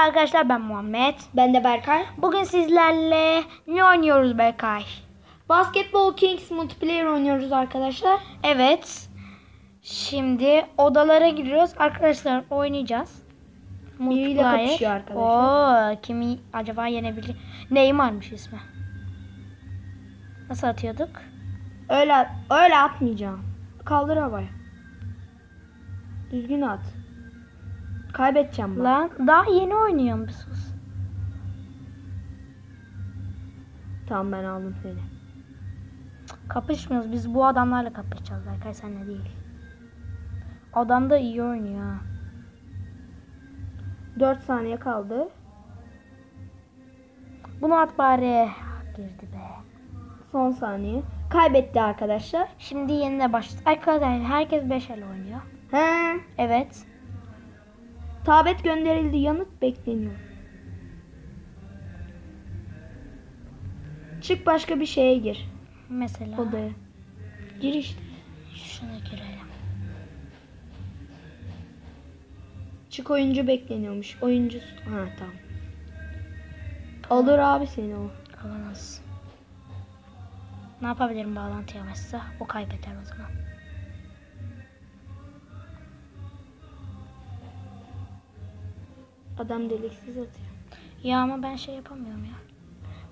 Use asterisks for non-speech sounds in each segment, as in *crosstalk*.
arkadaşlar ben Muhammed. Ben de Berkay. Bugün sizlerle ne oynuyoruz Berkay? Basketball Kings multiplayer oynuyoruz arkadaşlar. Evet. Şimdi odalara giriyoruz. Arkadaşlar oynayacağız. Biriyle Multiplayer. kapışıyor arkadaşlar. Oo, kimi acaba yenebilir? Neymar'mış ismi. Nasıl atıyorduk? Öyle öyle atmayacağım. Kaldır havaya. Düzgün at. Kaybedeceğim bak. Lan daha yeni oynuyorum bir sus. Tamam ben aldım seni. Kapışmıyoruz. Biz bu adamlarla kapışacağız Berkay senle değil. Adam da iyi oynuyor. ha. 4 saniye kaldı. Bunu at bari. Girdi be. Son saniye. Kaybetti arkadaşlar. Şimdi yenine başladı. Arkadaşlar herkes 5 el oynuyor. He. Evet. Tabet gönderildi. Yanıt bekleniyor. Çık başka bir şeye gir. Mesela Odaya. Gir işte. şuna girelim. Çık oyuncu bekleniyormuş. Oyuncu... Ha tamam. Alır abi seni o. Alamaz. Ne yapabilirim bağlantı yavaşsa? O kaybeder o zaman. Adam deliksiz atıyor. Ya ama ben şey yapamıyorum ya.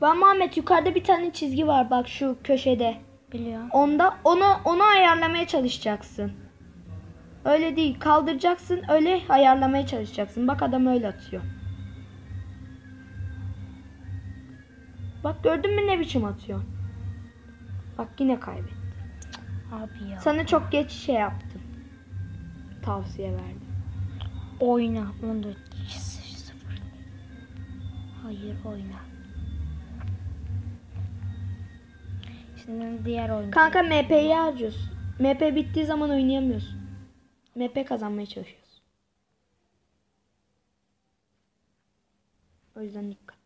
Ben Muhammed yukarıda bir tane çizgi var bak şu köşede. Biliyorum. Onda onu onu ayarlamaya çalışacaksın. Öyle değil. Kaldıracaksın. Öyle ayarlamaya çalışacaksın. Bak adam öyle atıyor. Bak gördün mü ne biçim atıyor? Bak yine kaybetti. Abi ya. Sana çok geç şey yaptım. Tavsiye verdim. Oyna. 14 0. Hayır oyna. Şimdi diğer oyun. Kanka MP'yi harcıyorsun. MP bittiği zaman oynayamıyorsun. MP kazanmaya çalışıyorsun. O yüzden dikkat.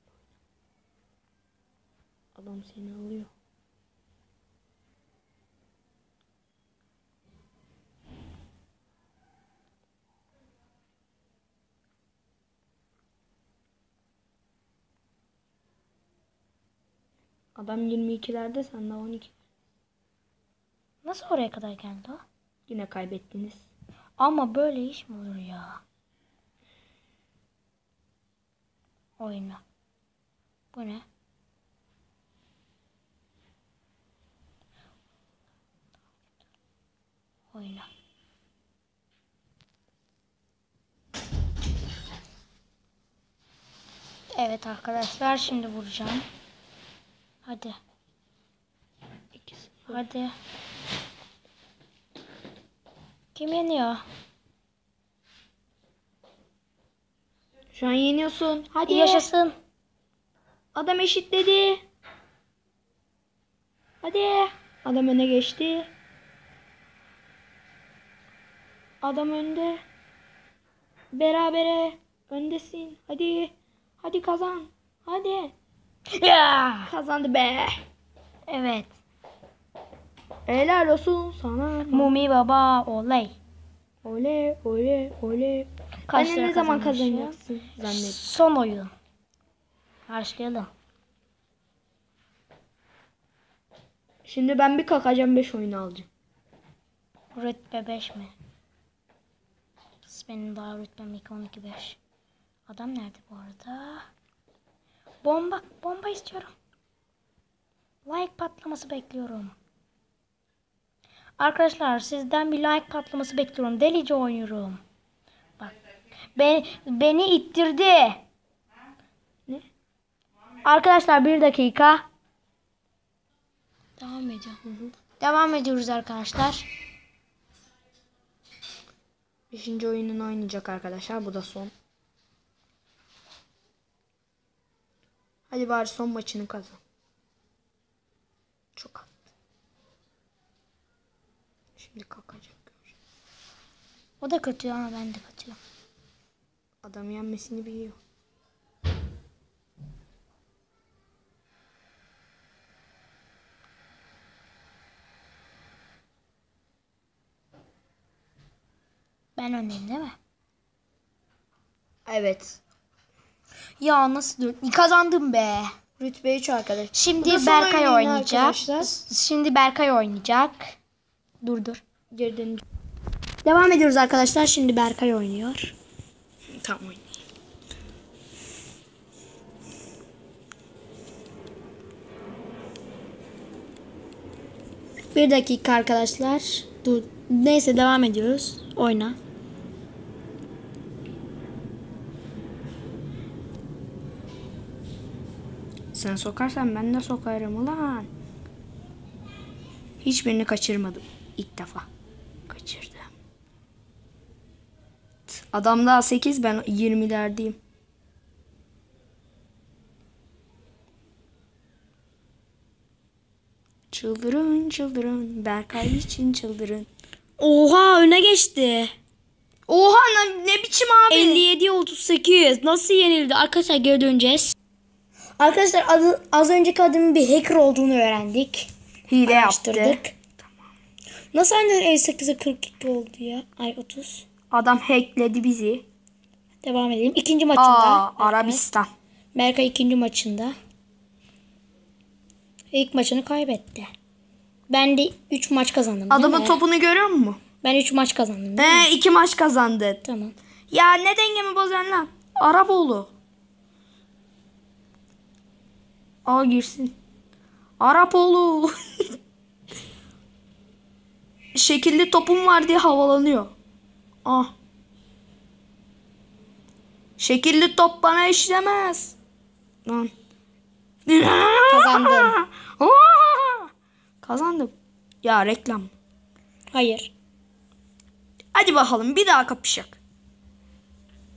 Adam seni alıyor. Adam 22'lerde sen de 12. Nasıl oraya kadar geldi o? Yine kaybettiniz. Ama böyle iş mi olur ya? Oyna. Bu ne? Oyna. Evet arkadaşlar şimdi vuracağım. Hadi. 2 Hadi. Kim yeniyor? Şu an yeniyorsun. Hadi. Yaşasın. Adam eşitledi. Hadi. Adam öne geçti. Adam önde. Berabere. Öndesin. Hadi. Hadi kazan. Hadi. Ya. Kazandı be. Evet. Helal olsun sana. Mumi baba olay. Ole ole ole. Kaç ne zaman kazanacaksın zannet. Son oyun. Başlayalım. Şimdi ben bir kalkacağım 5 oyunu alacağım. Rütbe 5 mi? Benim daha rütbem 2 12 5. Adam nerede bu arada? Bomba, bomba istiyorum. Like patlaması bekliyorum. Arkadaşlar sizden bir like patlaması bekliyorum. Delice oynuyorum. Bak. Beni, beni ittirdi. Ne? Arkadaşlar bir dakika. Devam ediyorum. Devam ediyoruz arkadaşlar. Beşinci oyununu oynayacak arkadaşlar. Bu da son. Hadi bari son maçını kazan. Çok attı. Şimdi kalkacak. O da kötü ama ben de kötüyüm. Adam yenmesini biliyor. Ben öndeyim değil mi? Evet. Ya nasıl dört? Kazandım be. Rütbe 3 arkadaş. Şimdi Berkay oynayacak. arkadaşlar. Şimdi Berkay oynayacak. Dur dur. Geri dön. Devam ediyoruz arkadaşlar. Şimdi Berkay oynuyor. Tamam oynayayım. Bir dakika arkadaşlar. Dur. Neyse devam ediyoruz. Oyna. Sen sokarsan ben de sokarım ulan. Hiçbirini kaçırmadım. İlk defa. Kaçırdım. Adam daha 8 ben 20'lerdeyim. Çıldırın çıldırın. Berkay için çıldırın. Oha öne geçti. Oha ne, ne biçim abi? 57 38. Nasıl yenildi? Arkadaşlar geri döneceğiz. Arkadaşlar az, az önceki adamın bir hacker olduğunu öğrendik. Hile yaptı. Nasıl anne 58'e 42 oldu ya? Ay 30. Adam hackledi bizi. Devam edelim. İkinci maçında. Aa Arabistan. Berkay ikinci maçında. İlk maçını kaybetti. Ben de 3 maç kazandım Adamın topunu görüyor musun? Ben 3 maç kazandım? He iki maç kazandı. Tamam. Ya ne dengemi bozuyorsun lan? Araboğlu. Al girsin. Arapoğlu. *laughs* Şekilli topum var diye havalanıyor. Ah. Şekilli top bana işlemez. Lan. Kazandın. *laughs* Kazandım. Ya reklam. Hayır. Hadi bakalım bir daha kapışak.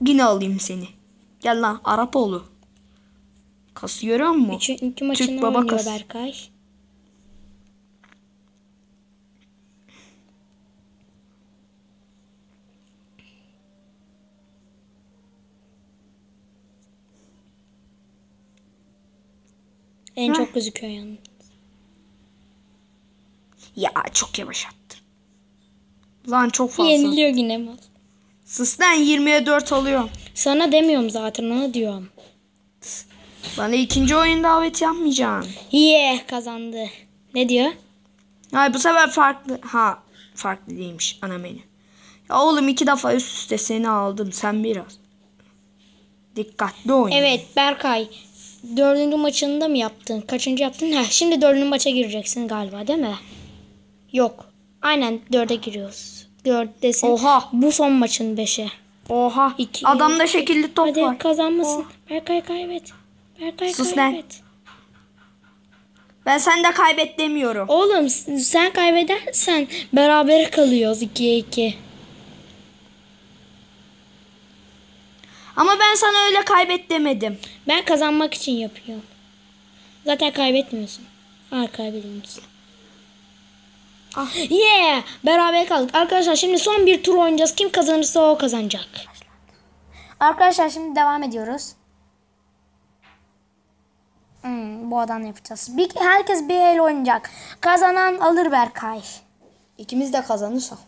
Yine alayım seni. Gel lan Arapoğlu. Kasıyor mu? Üç, iki maçını baba oynuyor kas. Berkay. En çok gözüküyor yani. Ya çok yavaş attın. Lan çok fazla. Yeniliyor yine mal. Sus lan 20'ye 4 alıyorum. Sana demiyorum zaten ona diyorum. Bana ikinci oyun davet yapmayacaksın. Yeah kazandı. Ne diyor? Hayır bu sefer farklı. Ha farklı değilmiş ana menü. Ya oğlum iki defa üst üste seni aldım. Sen biraz. Dikkatli oyna. Evet Berkay. Dördüncü maçında mı yaptın? Kaçıncı yaptın? Heh, şimdi dördüncü maça gireceksin galiba değil mi? Yok. Aynen dörde giriyoruz. Dörttesin. Oha. Bu son maçın beşi. Oha. İki. Adamda şekilli top Hadi var. kazanmasın. Berkay kaybet. Berkay Sus lan. kaybet. Ben sende kaybet demiyorum. Oğlum sen kaybedersen beraber kalıyoruz 2'ye 2. Ama ben sana öyle kaybet demedim. Ben kazanmak için yapıyorum. Zaten kaybetmiyorsun. Ha kaybediyorsun. Ah. Yeah! Beraber kaldık. Arkadaşlar şimdi son bir tur oynayacağız. Kim kazanırsa o kazanacak. Arkadaşlar şimdi devam ediyoruz. Hmm, bu adam yapacağız. Bir, herkes bir el oynayacak. Kazanan alır Berkay. İkimiz de kazanırsak.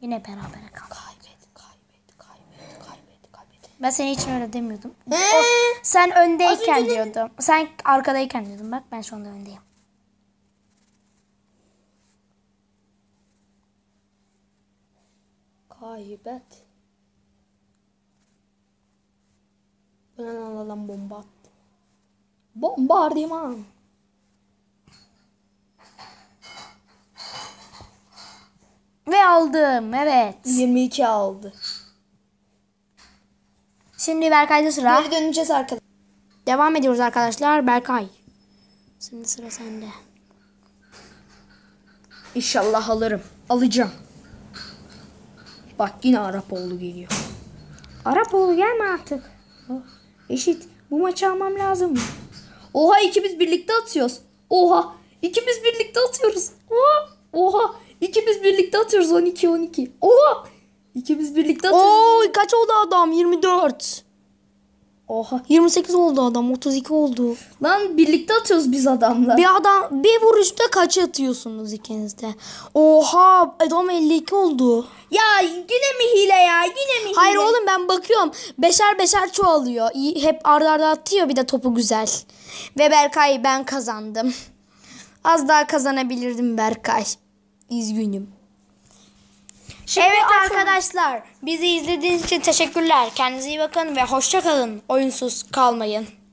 Yine beraber kaldık. Kaybet, kaybet, kaybet, kaybet, kaybet. Ben seni için öyle demiyordum. O- sen öndeyken diyordum. Sen arkadayken diyordum. Bak ben şu anda öndeyim. Kaybet. Ben alalım bomba attı. Bombardıman. Ve aldım. Evet. 22 aldı. Şimdi Berkay'da sıra. Geri döneceğiz arkadaşlar. Devam ediyoruz arkadaşlar. Berkay. Şimdi sıra sende. İnşallah alırım. Alacağım. Bak yine Arapoğlu geliyor. Arapoğlu gelme artık. Oh, eşit. Bu maçı almam lazım. Oha ikimiz birlikte atıyoruz. Oha ikimiz birlikte atıyoruz. Oha. Oha ikimiz birlikte atıyoruz 12 12. Oha ikimiz birlikte atıyoruz. Oo kaç oldu adam? 24. Oha. 28 oldu adam 32 oldu. Lan birlikte atıyoruz biz adamla. Bir adam bir vuruşta kaç atıyorsunuz ikiniz de? Oha adam 52 oldu. Ya yine mi hile ya? Yine mi hile? Hayır oğlum ben bakıyorum. Beşer beşer çoğalıyor. Hep arda arda atıyor bir de topu güzel. Ve Berkay ben kazandım. Az daha kazanabilirdim Berkay. Üzgünüm. Evet arkadaşlar bizi izlediğiniz için teşekkürler. Kendinize iyi bakın ve hoşça kalın. Oyunsuz kalmayın.